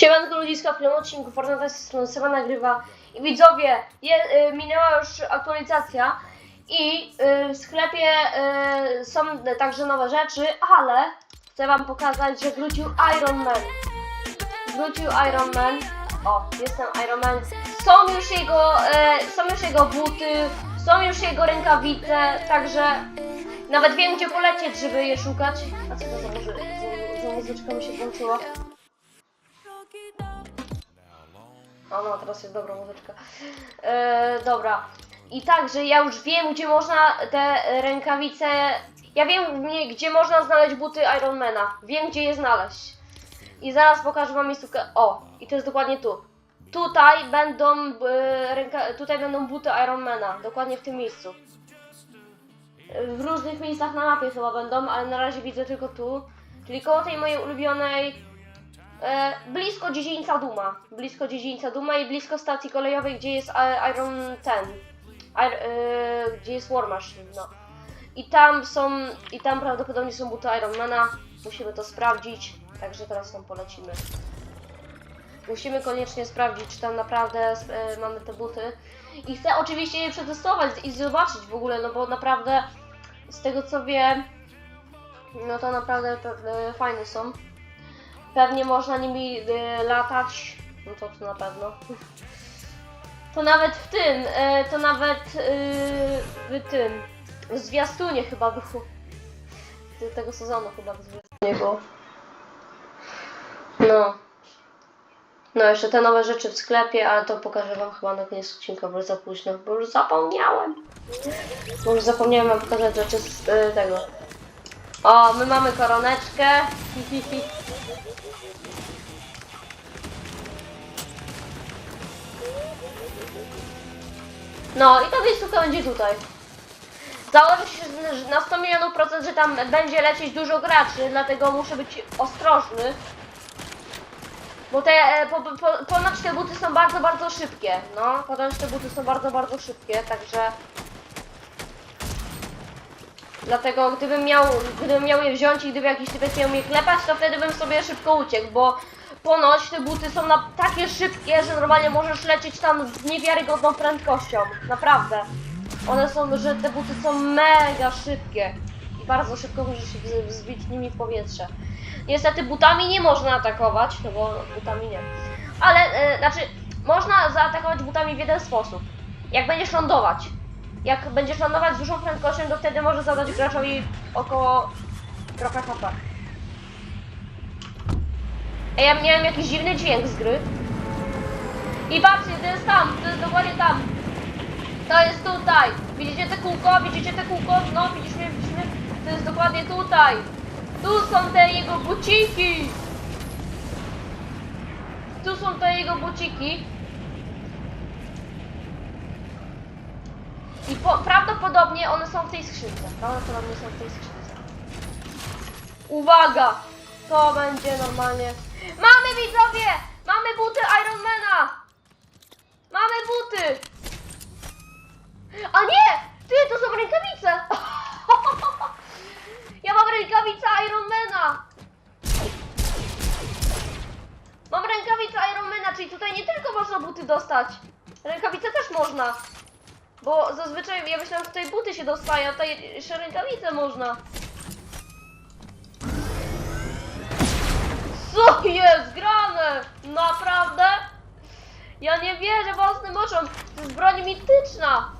Siemanko ludziska, w tym odcinku Fortnite z Seba nagrywa i widzowie, je, y, minęła już aktualizacja i y, w sklepie y, są także nowe rzeczy, ale chcę wam pokazać, że wrócił Iron Man. Wrócił Iron Man. O, jestem Iron Man. Są już jego, y, są już jego buty, są już jego rękawice, także nawet wiem gdzie polecieć, żeby je szukać. A co to za, za, za muzyczka mi się włączyła? O no, teraz jest dobra muzyczka. E, dobra. I także ja już wiem, gdzie można te rękawice. Ja wiem, gdzie można znaleźć buty Ironmana. Wiem, gdzie je znaleźć. I zaraz pokażę wam miejscówkę. O, i to jest dokładnie tu. Tutaj będą e, ręka, tutaj będą buty Ironmana. Dokładnie w tym miejscu. W różnych miejscach na mapie chyba będą, ale na razie widzę tylko tu. Czyli koło tej mojej ulubionej E, blisko dziedzińca Duma. Blisko dziedzińca Duma i blisko stacji kolejowej, gdzie jest e, Iron ten. E, gdzie jest War Machine, no. I tam są, i tam prawdopodobnie są buty Ironmana. Musimy to sprawdzić, także teraz tam polecimy. Musimy koniecznie sprawdzić, czy tam naprawdę e, mamy te buty. I chcę oczywiście je przetestować i zobaczyć w ogóle, no bo naprawdę z tego co wiem, no to naprawdę fajne są. Pewnie można nimi y, latać. No to, to na pewno. To nawet w tym, y, to nawet y, w tym, w zwiastunie chyba było. Te- Tego sezonu chyba w zwiastunie było. No. No jeszcze te nowe rzeczy w sklepie, ale to pokażę wam chyba na koniec odcinka, bo już za późno, bo już zapomniałem. Bo już zapomniałem wam pokazać rzeczy z y, tego. O, my mamy koroneczkę. No i ta miejscówka będzie tutaj. Założę się na 100 milionów procent, że tam będzie lecieć dużo graczy, dlatego muszę być ostrożny. Bo te, e, po, po, te buty są bardzo, bardzo szybkie. No, ponoć te buty są bardzo, bardzo szybkie, także... Dlatego gdybym miał, gdybym miał je wziąć i gdyby jakiś typek miał mnie klepać, to wtedy bym sobie szybko uciekł, bo ponoć te buty są na takie szybkie, że normalnie możesz lecieć tam z niewiarygodną prędkością. Naprawdę. One są, że te buty są mega szybkie. I bardzo szybko możesz się wz- wzbić nimi w powietrze. Niestety butami nie można atakować, no bo butami nie. Ale, e, znaczy, można zaatakować butami w jeden sposób. Jak będziesz lądować. Jak będziesz lądować z dużą prędkością, to wtedy może zadać graczowi około trochę HP. Ej, ja miałem jakiś dziwny dźwięk z gry. I patrzcie, to jest tam, to jest dokładnie tam. To jest tutaj. Widzicie te kółko? Widzicie te kółko? No, widzisz mnie, widzisz mnie? To jest dokładnie tutaj. Tu są te jego buciki. Tu są te jego buciki. I po, prawdopodobnie one są w tej skrzynce. Prawdopodobnie są w tej skrzynce. Uwaga! To będzie normalnie. Mamy widzowie! Mamy buty Ironmana! Mamy buty! A nie! Ty, to są rękawice! Ja mam rękawice Ironmana! Mam rękawice Ironmana, czyli tutaj nie tylko można buty dostać. Rękawice też można. Bo zazwyczaj ja myślałem, że tutaj buty się dostaje, a tutaj jeszcze rękawice można. Co jest grane? Naprawdę? Ja nie wierzę własnym oczom. To jest broń mityczna.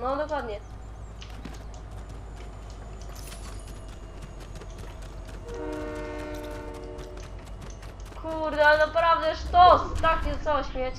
No dokładnie. Kurde, ale naprawdę sztos. Takie coś mieć.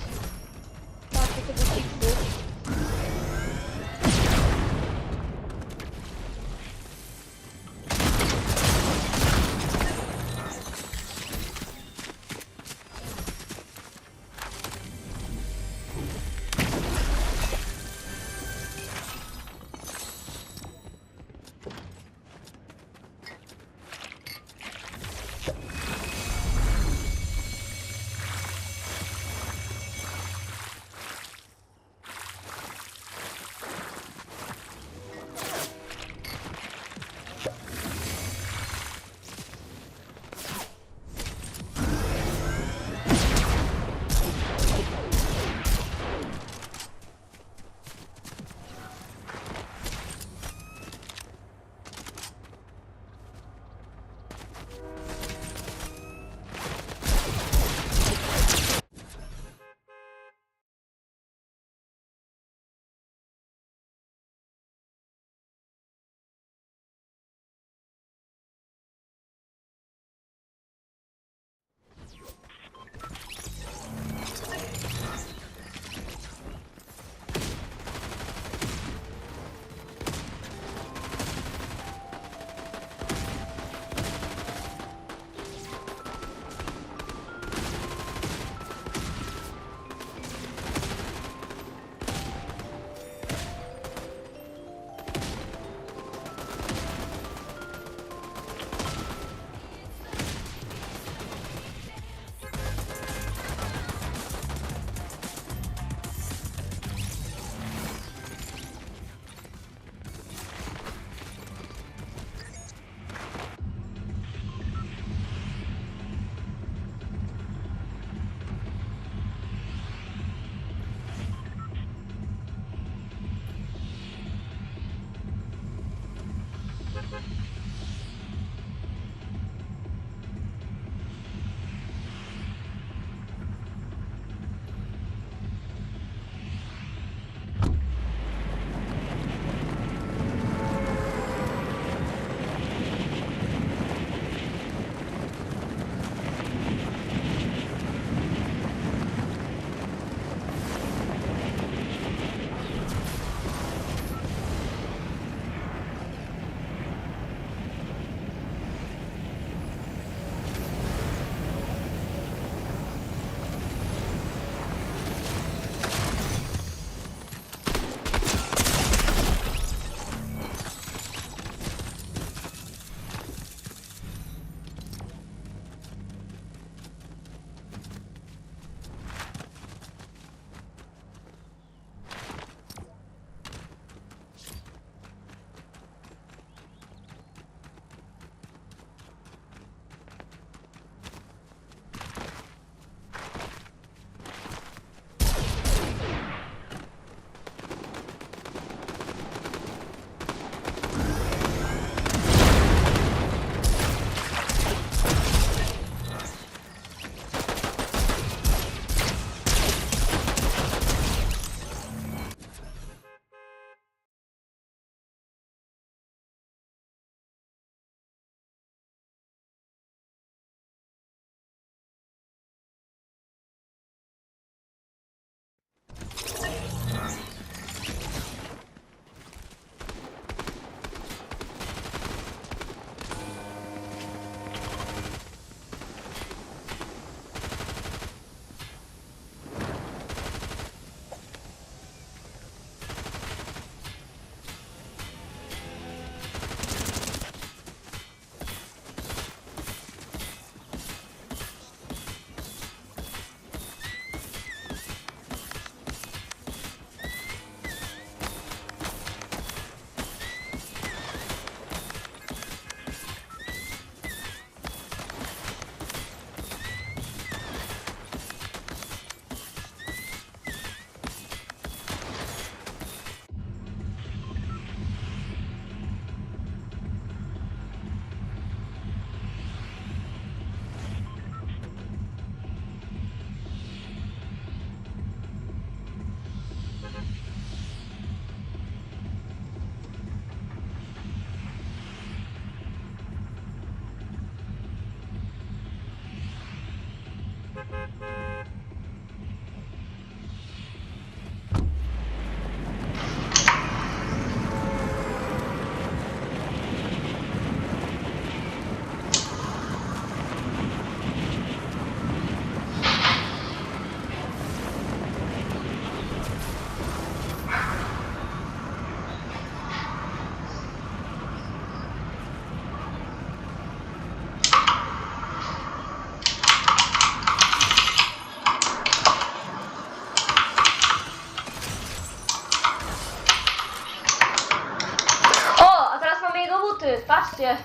Chodźcie.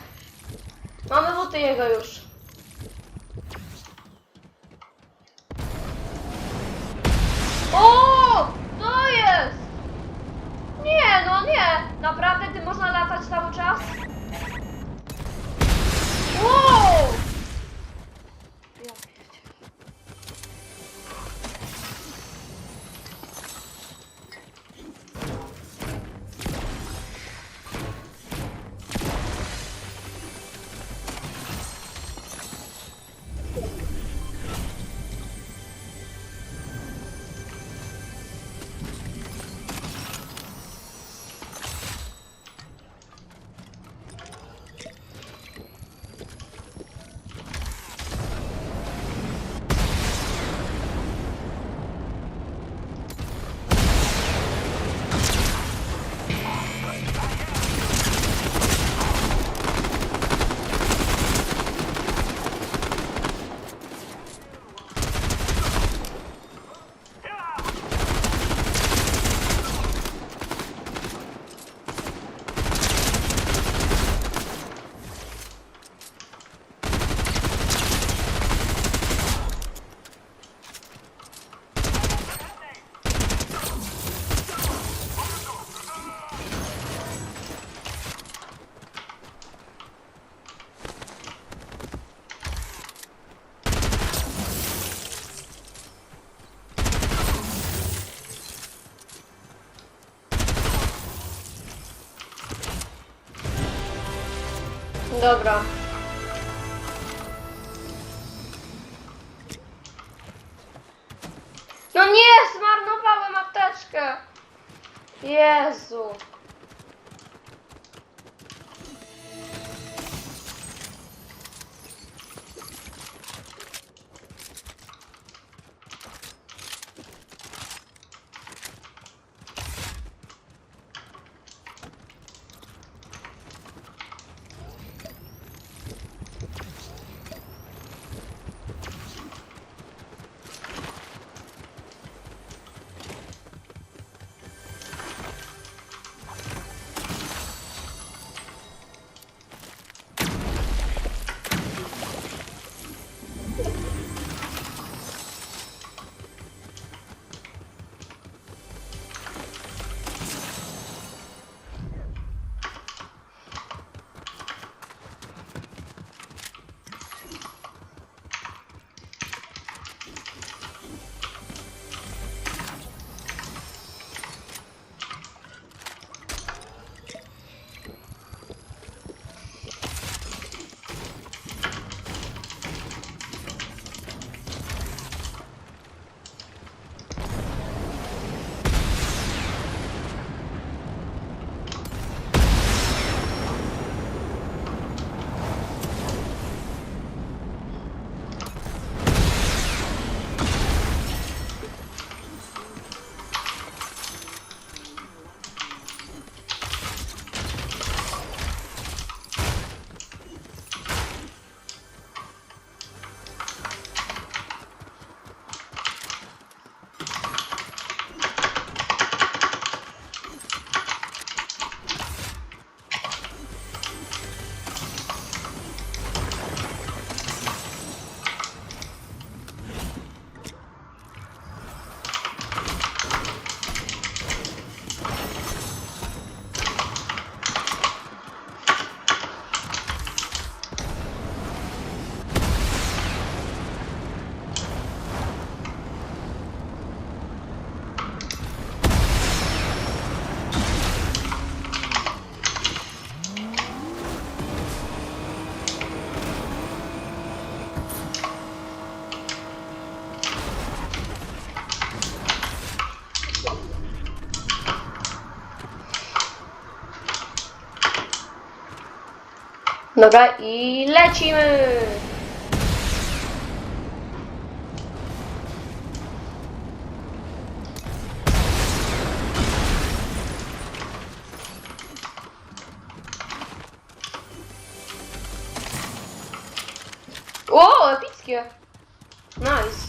Mamy buty jego już. O! To jest! Nie, no nie! Naprawdę ty można latać cały czas? Wow! Dobra. No nie, zmarnowałem apteczkę. Jezu. Dobra, i lecimy! O, epickie! Nice.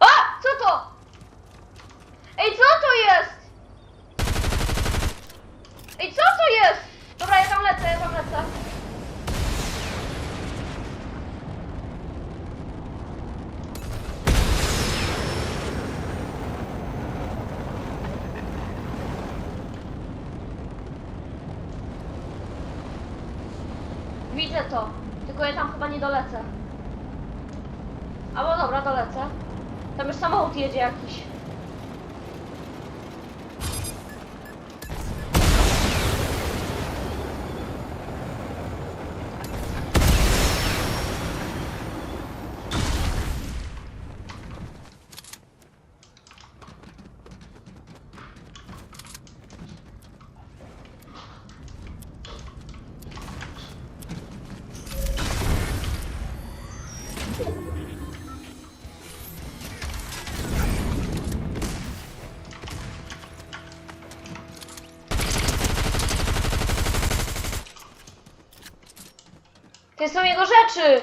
A! Co to? Ej, co to jest? Widzę to. Tylko ja tam chyba nie dolecę. Albo dobra, dolecę. Tam już samochód jedzie jakiś. Są jego rzeczy!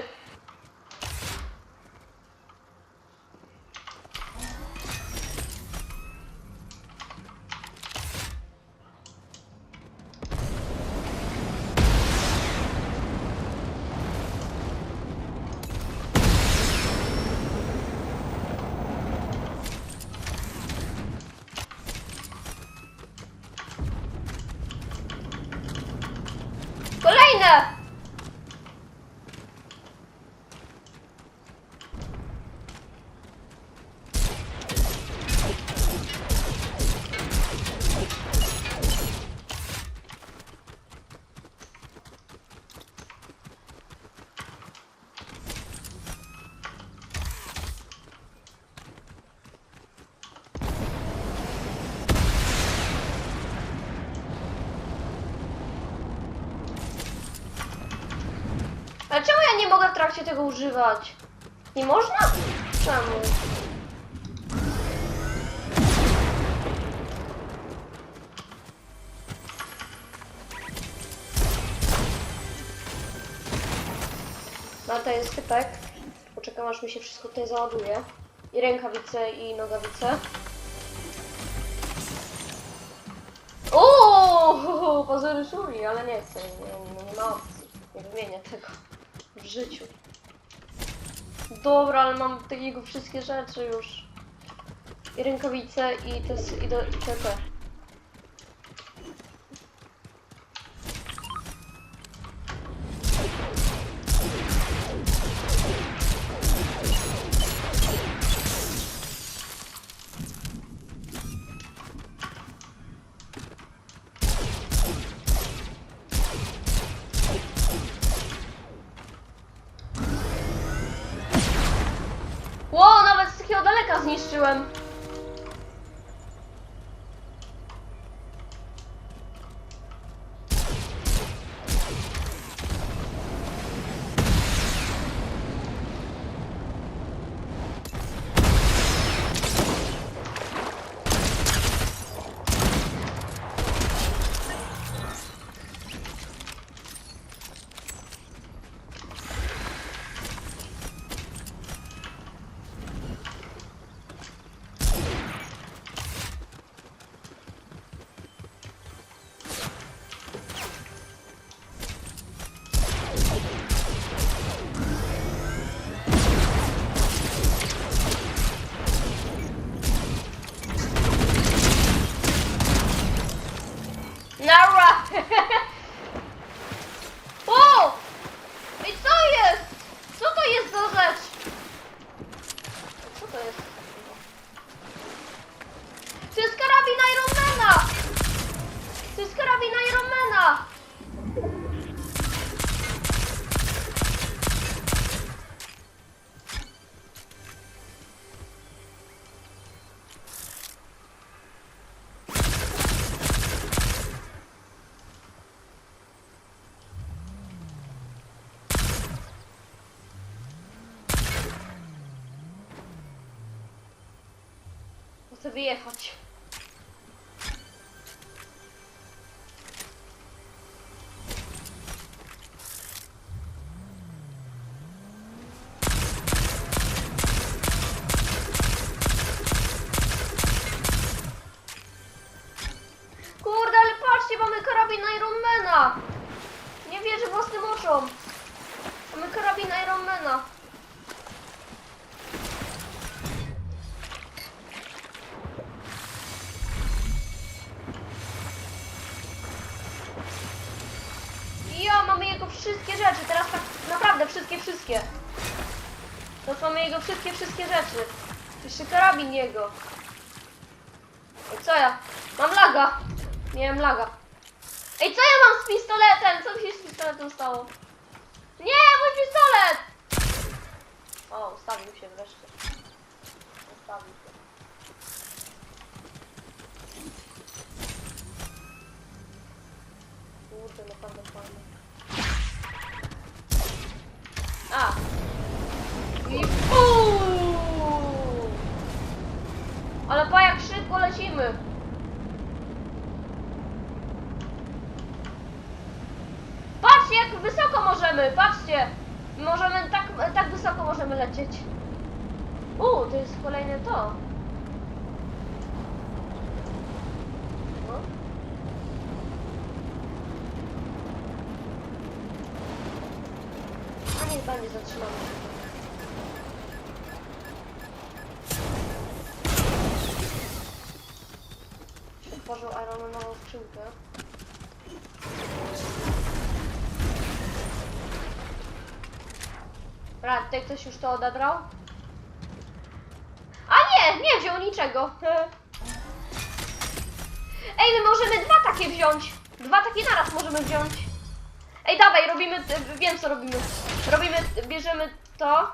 Kolejne! Ale czemu ja nie mogę w trakcie tego używać? Nie można? Czemu? No to jest typek. Poczekam aż mi się wszystko tutaj załaduje. I rękawice i nogawice. Uuu, pozory szumi, ale nie chcę, nie, nie, nie ma opcji. Nie wymienię tego w życiu. Dobra, ale mam te jego wszystkie rzeczy już. I rękawice, i te, i, do, i te, te. Ło, nawet z takiego daleka zniszczyłem. Karabin jego. Ej, co ja? Mam laga. Miałem laga. Ej, co ja mam z pistoletem? Co mi się z pistoletem stało? Nie, mój pistolet! O, ustawił się wreszcie. Ustawił się. Kurde, naprawdę fajnie. A! I puu! Ale pa jak szybko lecimy! Patrzcie jak wysoko możemy, patrzcie! Możemy, tak, tak wysoko możemy lecieć. U, to jest kolejne to. No. A niech będzie zatrzymany. Otworzył Iron nową skrzynkę. Dobra, tutaj ktoś już to odebrał? A nie, nie wziął niczego. Ej, my możemy dwa takie wziąć. Dwa takie naraz możemy wziąć. Ej, dawaj, robimy, wiem co robimy. Robimy, bierzemy to.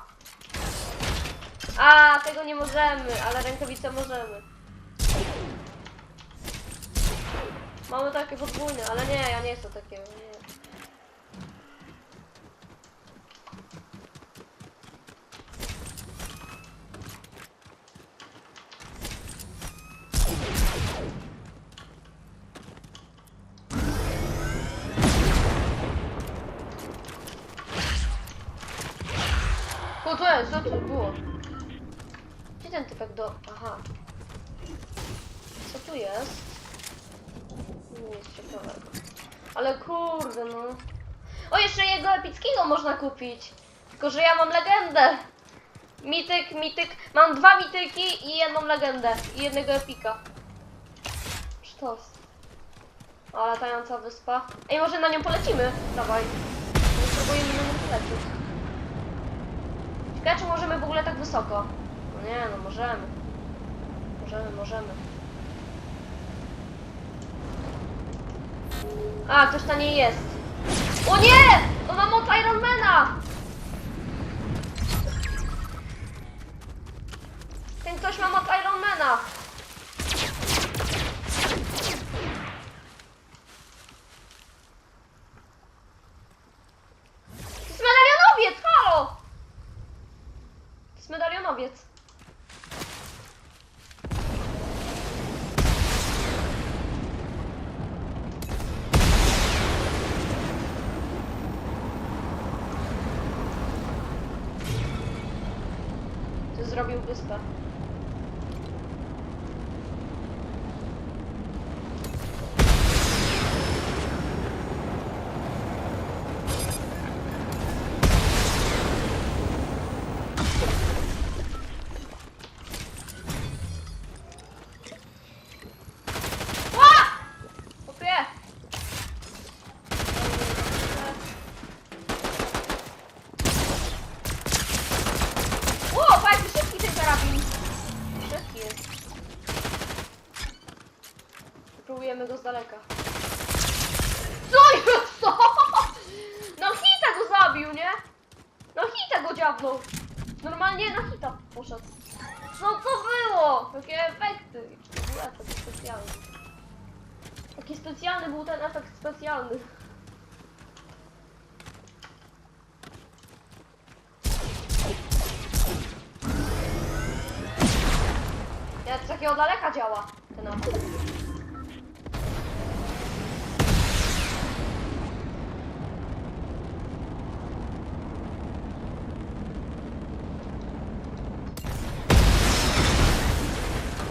A, tego nie możemy, ale rękawice możemy. Mamy takie podwójne, ale nie, ja nie chcę takiego, nie. O, to jest, co to było? Gdzie ten typek do... Aha. Co tu jest? Nic ciekawego. Ale kurde, no. O, jeszcze jego epickiego można kupić. Tylko, że ja mam legendę. Mityk, mityk. Mam dwa mityki i jedną legendę. I jednego epika. Sztos. O, latająca wyspa. Ej, może na nią polecimy? Dawaj. Spróbujemy na nią polecieć. Ciekawe, czy możemy w ogóle tak wysoko? No nie, no możemy. Możemy, możemy. A, ktoś na niej jest. O nie! On ma Ironmana! Ten ktoś ma moc Ironmana. To jest medalionowiec, halo! To jest medalionowiec. To zrobił wyspę. Ła! Opie! O, fajny, szybki ten karabin. Szybki jest. Próbujemy go z daleka. Co jest to? No hita go zabił, nie? No Normalnie na hita poszedł. No co było? Jakie efekty. W ogóle efekt specjalny. Taki specjalny był ten efekt specjalny. Ja z takiego daleka działa ten atak.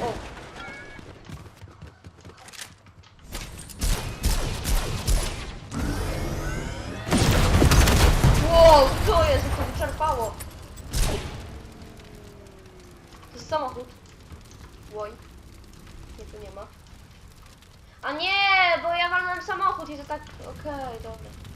O. Wow, co jest? Jak to wyczerpało? To jest samochód. Łoj. Nie, tu nie ma. A nie, bo ja walnąłem samochód i to tak... Okej, dobra.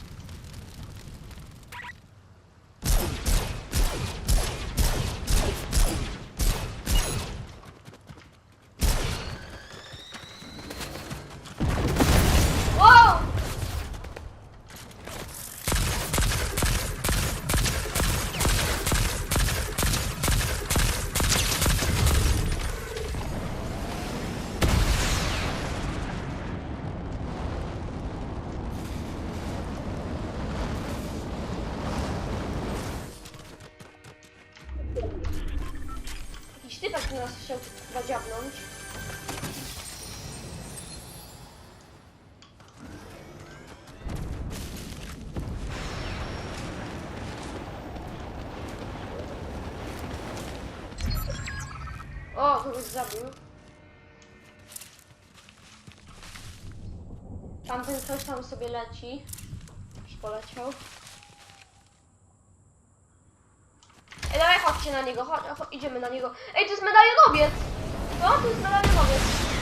O, kogoś zabił. Tamten ktoś tam sobie leci. Już poleciał. Ej, dawaj, chodźcie na niego, chodź, chodź, idziemy na niego. Ej, to jest medalionowiec! No, to jest medalionowiec.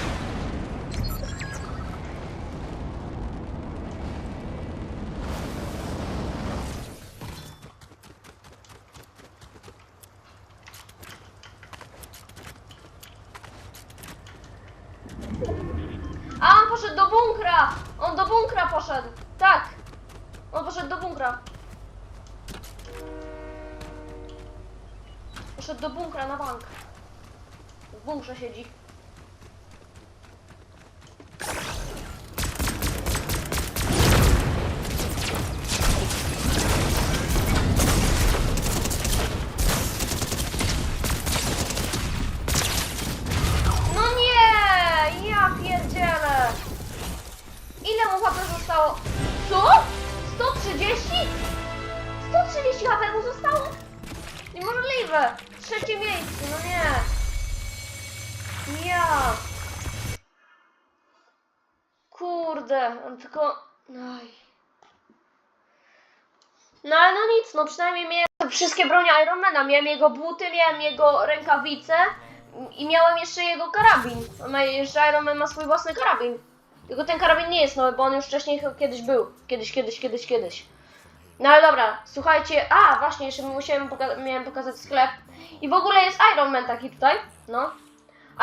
No przynajmniej miałem wszystkie bronie Ironmana. Miałem jego buty, miałem jego rękawice i miałem jeszcze jego karabin. Ma, jeszcze Iron Man ma swój własny karabin. Tylko ten karabin nie jest nowy, bo on już wcześniej kiedyś był. Kiedyś, kiedyś, kiedyś, kiedyś. No ale dobra, słuchajcie, a właśnie, jeszcze musiałem poka miałem pokazać sklep. I w ogóle jest Iron Man taki tutaj, no.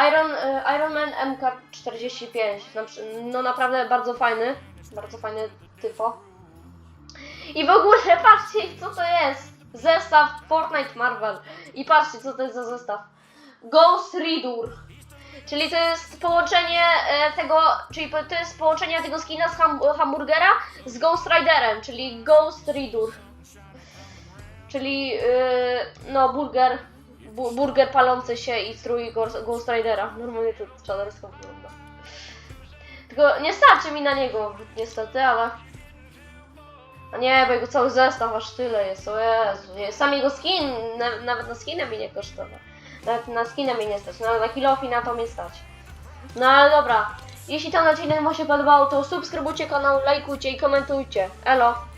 Iron, y, Iron Man MK45, no, przy- no naprawdę bardzo fajny, bardzo fajny typo. I w ogóle patrzcie co to jest, zestaw Fortnite Marvel. I patrzcie co to jest za zestaw. Ghost Reader. Czyli to jest połączenie e, tego, czyli to jest połączenie tego skina z ham, hamburgera z Ghost Riderem, czyli Ghost Reader. Czyli yy, no burger, bu, burger palący się i strój Ghost Ghost Ridera. Normalnie to czadersko wygląda. Tylko nie starczy mi na niego niestety, ale... A nie, bo jego cały zestaw aż tyle jest, o Jezu. Sam jego skin, na, nawet na skinę mi nie kosztował. Nawet na skinę mi nie stać, no na kilofi na to mnie stać. No ale dobra, jeśli ten odcinek Wam się podobał, to subskrybujcie kanał, lajkujcie i komentujcie. Elo!